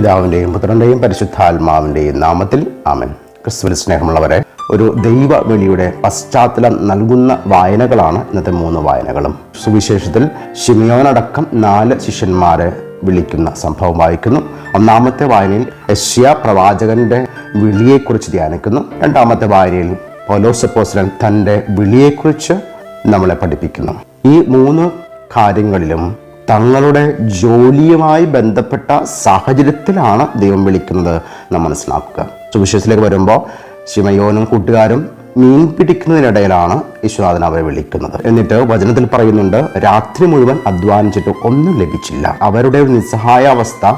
പിതാവിന്റെയും പുത്രന്റെയും പരിശുദ്ധാത്മാവിന്റെയും നാമത്തിൽ ആമൻ. ക്രിസ്തുവിൽ സ്നേഹമുള്ളവരെ ഒരു ദൈവ വെളിയുടെ പശ്ചാത്തലം നൽകുന്ന വായനകളാണ് ഇന്നത്തെ മൂന്ന് വായനകളും. സുവിശേഷത്തിൽ ഷിമിയോനടക്കം നാല് ശിഷ്യന്മാരെ വിളിക്കുന്ന സംഭവം വായിക്കുന്നു. ഒന്നാമത്തെ വായനയിൽ യഷ്യ പ്രവാചകന്റെ വിളിയെക്കുറിച്ച് ധ്യാനിക്കുന്നു. രണ്ടാമത്തെ വായനയിൽ പൗലോസപ്പോസ്ലൻ തന്റെ വിളിയെക്കുറിച്ച് നമ്മളെ പഠിപ്പിക്കുന്നു. ഈ മൂന്ന് കാര്യങ്ങളിലും തങ്ങളുടെ ജോലിയുമായി ബന്ധപ്പെട്ട സാഹചര്യത്തിലാണ് ദൈവം വിളിക്കുന്നത്. നാം മനസ്സിലാക്കുക. സുവിശേഷത്തിലേക്ക് വരുമ്പോൾ ശിമയോനും കൂട്ടുകാരും മീൻ പിടിക്കുന്നതിനിടയിലാണ് യശുനാഥൻ അവരെ വിളിക്കുന്നത്. എന്നിട്ട് വചനത്തിൽ പറയുന്നുണ്ട് രാത്രി മുഴുവൻ അധ്വാനിച്ചിട്ട് ഒന്നും ലഭിച്ചില്ല. അവരുടെ ഒരു നിസ്സഹായ അവസ്ഥ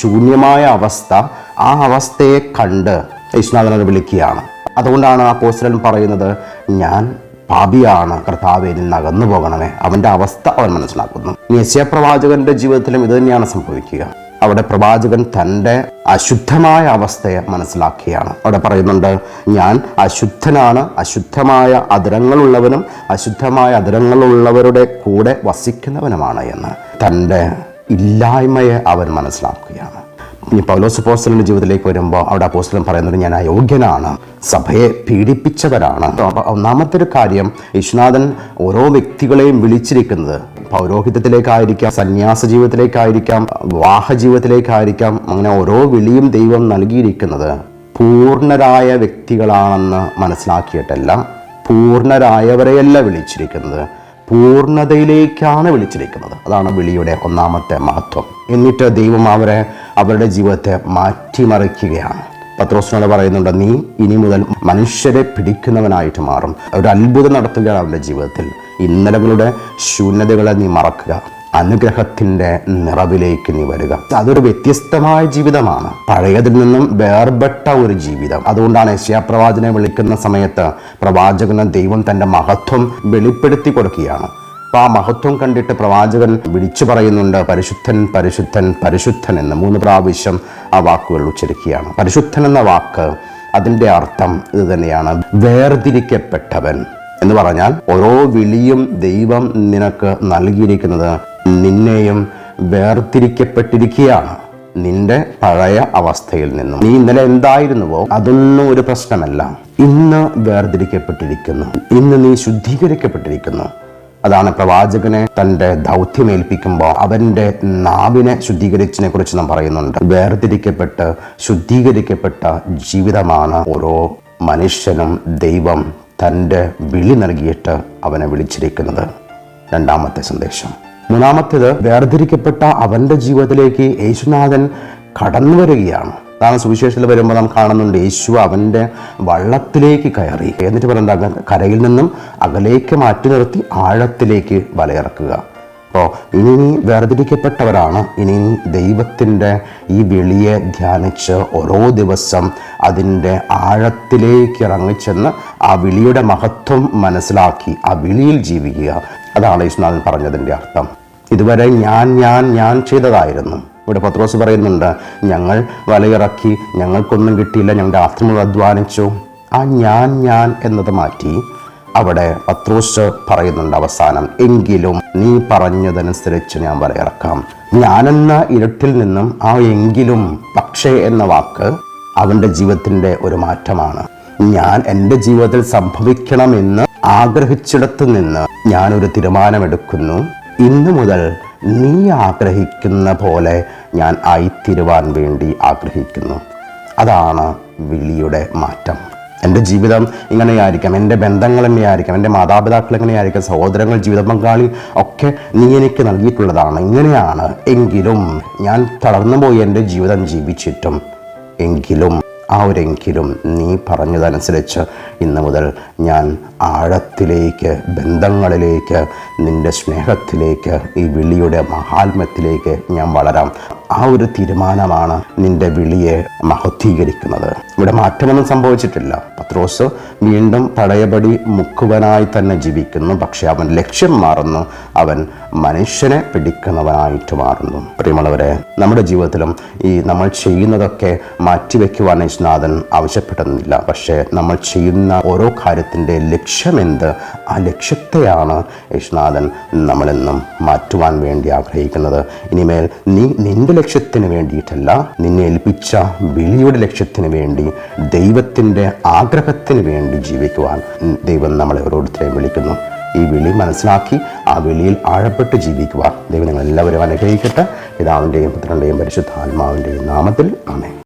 ശൂന്യമായ അവസ്ഥ ആ അവസ്ഥയെ കണ്ട് യശുനാഥൻ അവരെ വിളിക്കുകയാണ്. അതുകൊണ്ടാണ് ആ പോസ്റ്റലൻ പറയുന്നത് ഞാൻ പാപിയാണ് കർത്താവേനിൽ നകന്നു പോകണമേ. അവന്റെ അവസ്ഥ അവൻ മനസ്സിലാക്കുന്നു. യസ്യ പ്രവാചകന്റെ ജീവിതത്തിലും ഇത് തന്നെയാണ് സംഭവിക്കുക. അവിടെ പ്രവാചകൻ തന്റെ അശുദ്ധമായ അവസ്ഥയെ മനസ്സിലാക്കിയാണ് അവിടെ പറയുന്നുണ്ട് ഞാൻ അശുദ്ധനാണ് അശുദ്ധമായ അതിരങ്ങളുള്ളവനും അശുദ്ധമായ അതിരങ്ങളുള്ളവരുടെ കൂടെ വസിക്കുന്നവനുമാണ് എന്ന്. തന്റെ ഇല്ലായ്മയെ അവൻ മനസ്സിലാക്കുകയാണ്. ഈ പൗലോസ് പോസ്റ്റലിന്റെ ജീവിതത്തിലേക്ക് വരുമ്പോൾ അവിടെ പോസ്റ്റലും പറയുന്നത് ഞാൻ അയോഗ്യനാണ്. സഭയെ പീഡിപ്പിച്ചവരാണ്. ഒന്നാമത്തെ ഒരു കാര്യം യശുനാഥൻ ഓരോ വ്യക്തികളെയും വിളിച്ചിരിക്കുന്നത്. പൗരോഹിത്യത്തിലേക്കായിരിക്കാം സന്യാസ ജീവിതത്തിലേക്കായിരിക്കാം വിവാഹ ജീവിതത്തിലേക്കായിരിക്കാം അങ്ങനെ ഓരോ വിളിയും ദൈവം നൽകിയിരിക്കുന്നത്. പൂർണരായ വ്യക്തികളാണെന്ന് മനസ്സിലാക്കിയിട്ടല്ല പൂർണരായവരെയല്ല വിളിച്ചിരിക്കുന്നത്. പൂർണതയിലേക്കാണ് വിളിച്ചിരിക്കുന്നത്. അതാണ് വിളിയുടെ ഒന്നാമത്തെ മഹത്വം. എന്നിട്ട് ദൈവം അവരെ അവരുടെ ജീവിതത്തെ മാറ്റിമറിക്കുകയാണ്. പത്രോസിനോട് പറയുന്നുണ്ട് നീ ഇനി മുതൽ മനുഷ്യരെ പിടിക്കുന്നവനായിട്ട് മാറും. ഒരു അത്ഭുതം നടത്തുകയാണ് അവന്റെ ജീവിതത്തിൽ. ഇന്നലകളുടെ ശൂന്യതകളെ നീ മറക്കുക. അനുഗ്രഹത്തിന്റെ നിറവിലേക്ക് നീ വരിക. അതൊരു വ്യത്യസ്തമായ ജീവിതമാണ്. പഴയതിൽ നിന്നും വേർപെട്ട ഒരു ജീവിതം. അതുകൊണ്ടാണ് യശ്യാപ്രവാചനെ വിളിക്കുന്ന സമയത്ത് പ്രവാചകന് ദൈവം തന്റെ മഹത്വം വെളിപ്പെടുത്തി കൊടുക്കുകയാണ്. ആ മഹത്വം കണ്ടിട്ട് പ്രവാചകൻ വിളിച്ചു പറയുന്നുണ്ട് പരിശുദ്ധൻ പരിശുദ്ധൻ പരിശുദ്ധൻ എന്ന്. മൂന്ന് പ്രാവശ്യം ആ വാക്കുകൾ ഉച്ചരിക്കുകയാണ്. പരിശുദ്ധൻ എന്ന വാക്ക് അതിന്റെ അർത്ഥം ഇത് തന്നെയാണ്. വേർതിരിക്കപ്പെട്ടവൻ എന്ന് പറഞ്ഞാൽ ഓരോ വിളിയും ദൈവം നിനക്ക് നൽകിയിരിക്കുന്നത് നിന്നെയും വേർതിരിക്കപ്പെട്ടിരിക്കുകയാണ്. നിന്റെ പഴയ അവസ്ഥയിൽ നിന്നും. നീ ഇന്നലെ എന്തായിരുന്നുവോ? അതൊന്നും ഒരു പ്രശ്നമല്ല. ഇന്ന് വേർതിരിക്കപ്പെട്ടിരിക്കുന്നു. ഇന്ന് നീ ശുദ്ധീകരിക്കപ്പെട്ടിരിക്കുന്നു. അതാണ് പ്രവാചകനെ തന്റെ ദൗത്യമേൽപ്പിക്കുമ്പോൾ അവന്റെ നാവിനെ ശുദ്ധീകരിച്ചതിനെ കുറിച്ച് നാം പറയുന്നുണ്ട്. വേർതിരിക്കപ്പെട്ട് ശുദ്ധീകരിക്കപ്പെട്ട ജീവിതമാണ് ഓരോ മനുഷ്യനും ദൈവം തന്റെ വിളി നൽകിയിട്ട് അവനെ വിളിച്ചിരിക്കുന്നത്. രണ്ടാമത്തെ സന്ദേശം. മൂന്നാമത്തേത് വേർതിരിക്കപ്പെട്ട അവന്റെ ജീവിതത്തിലേക്ക് യേശുനാഥൻ കടന്നു വരികയാണ് അതാണ് സുവിശേഷത്തിൽ വരുമ്പോൾ നാം കാണുന്നുണ്ട്. യേശു അവന്റെ വള്ളത്തിലേക്ക് കയറി. എന്നിട്ട് പറയുന്നത് കരയിൽ നിന്നും അകലേക്ക് മാറ്റി നിർത്തി ആഴത്തിലേക്ക് വലയിറക്കുക. അപ്പോൾ ഇനി നീ വേർതിരിക്കപ്പെട്ടവരാണ്. ഇനി ദൈവത്തിന്റെ ഈ വിളിയെ ധ്യാനിച്ച് ഓരോ ദിവസം അതിന്റെ ആഴത്തിലേക്ക് ഇറങ്ങിച്ചെന്ന് ആ വിളിയുടെ മഹത്വം മനസ്സിലാക്കി ആ വിളിയിൽ ജീവിക്കുക. അതാണ് യേശുനാഥൻ പറഞ്ഞതിന്റെ അർത്ഥം. ഇതുവരെ ഞാൻ ഞാൻ ഞാൻ ചെയ്തതായിരുന്നു. ഇവിടെ പത്രോസ് പറയുന്നുണ്ട് ഞങ്ങൾ വലയിറക്കി ഞങ്ങൾക്കൊന്നും കിട്ടിയില്ല ഞങ്ങളുടെ ആത്മകൾ അധ്വാനിച്ചു. ആ ഞാൻ ഞാൻ എന്നത് മാറ്റി അവിടെ പത്രോസ് പറയുന്നുണ്ട് അവസാനം എങ്കിലും നീ പറഞ്ഞതനുസരിച്ച് ഞാൻ വലയിറക്കാം. ഞാനെന്ന ഇരുട്ടിൽ നിന്നും ആ എങ്കിലും പക്ഷേ എന്ന വാക്ക് അവന്റെ ജീവിതത്തിന്റെ ഒരു മാറ്റമാണ്. ഞാൻ എന്റെ ജീവിതത്തിൽ സംഭവിക്കണമെന്ന് ആഗ്രഹിച്ചിടത്തു നിന്ന് ഞാനൊരു തീരുമാനമെടുക്കുന്നു. ഇന്നു മുതൽ നീ ആഗ്രഹിക്കുന്ന പോലെ ഞാൻ ആയിത്തീരുവാൻ വേണ്ടി ആഗ്രഹിക്കുന്നു. അതാണ് വിളിയുടെ മാറ്റം. എന്റെ ജീവിതം ഇങ്ങനെയായിരിക്കാം എന്റെ ബന്ധങ്ങൾ എങ്ങനെയായിരിക്കാം എന്റെ മാതാപിതാക്കൾ എങ്ങനെയായിരിക്കാം സഹോദരങ്ങൾ ജീവിത പങ്കാളി ഒക്കെ നീ എനിക്ക് നൽകിയിട്ടുള്ളതാണ്. ഇങ്ങനെയാണ് എങ്കിലും ഞാൻ തളർന്നു പോയി എന്റെ ജീവിതം ജീവിച്ചിട്ടും എങ്കിലും ആ ഒരെങ്കിലും നീ പറഞ്ഞതനുസരിച്ച് ഇന്ന് മുതൽ ഞാൻ ആഴത്തിലേക്ക് ബന്ധങ്ങളിലേക്ക് നിന്റെ സ്നേഹത്തിലേക്ക് ഈ വിളിയുടെ മഹാത്മ്യത്തിലേക്ക് ഞാൻ വളരാം. ആ ഒരു തീരുമാനമാണ് നിന്റെ വിളിയെ മഹത്വീകരിക്കുന്നത്. ഇവിടെ മാറ്റമൊന്നും സംഭവിച്ചിട്ടില്ല. പത്രോസ് വീണ്ടും പഴയപടി മുക്കുവനായി തന്നെ ജീവിക്കുന്നു. പക്ഷെ അവൻ ലക്ഷ്യം മാറുന്നു. അവൻ മനുഷ്യനെ പിടിക്കുന്നവനായിട്ട് മാറുന്നു. പ്രിയമുള്ളവരെ നമ്മുടെ ജീവിതത്തിലും ഈ നമ്മൾ ചെയ്യുന്നതൊക്കെ മാറ്റിവെക്കുവാൻ യേശുനാഥൻ ആവശ്യപ്പെടുന്നില്ല പക്ഷേ നമ്മൾ ചെയ്യുന്ന ഓരോ കാര്യത്തിന്റെ ലക്ഷ്യമെന്ത്? ആ ലക്ഷ്യത്തെയാണ് യേശുനാഥൻ നമ്മളെന്നും മാറ്റുവാൻ വേണ്ടി ആഗ്രഹിക്കുന്നത്. ഇനിമേൽ നീ നിന്റെ ലക്ഷ്യത്തിന് വേണ്ടിയിട്ടല്ല നിന്നെ ഏൽപ്പിച്ച വിളിയുടെ ലക്ഷ്യത്തിന് വേണ്ടി ദൈവത്തിന്റെ ആഗ്രഹത്തിന് വേണ്ടി ജീവിക്കുവാൻ ദൈവം നമ്മളെ ഓരോരുത്തരെയും വിളിക്കുന്നു. ഈ വിളി മനസ്സിലാക്കി ആ വിളിയിൽ ആഴപ്പെട്ട് ജീവിക്കുവാൻ ദൈവം നിങ്ങളെല്ലാവരും അനുഗ്രഹിക്കട്ടെ. പിതാവിന്റെയും പുത്രന്റെയും പരിശുദ്ധാത്മാവിന്റെയും നാമത്തിൽ ആമേ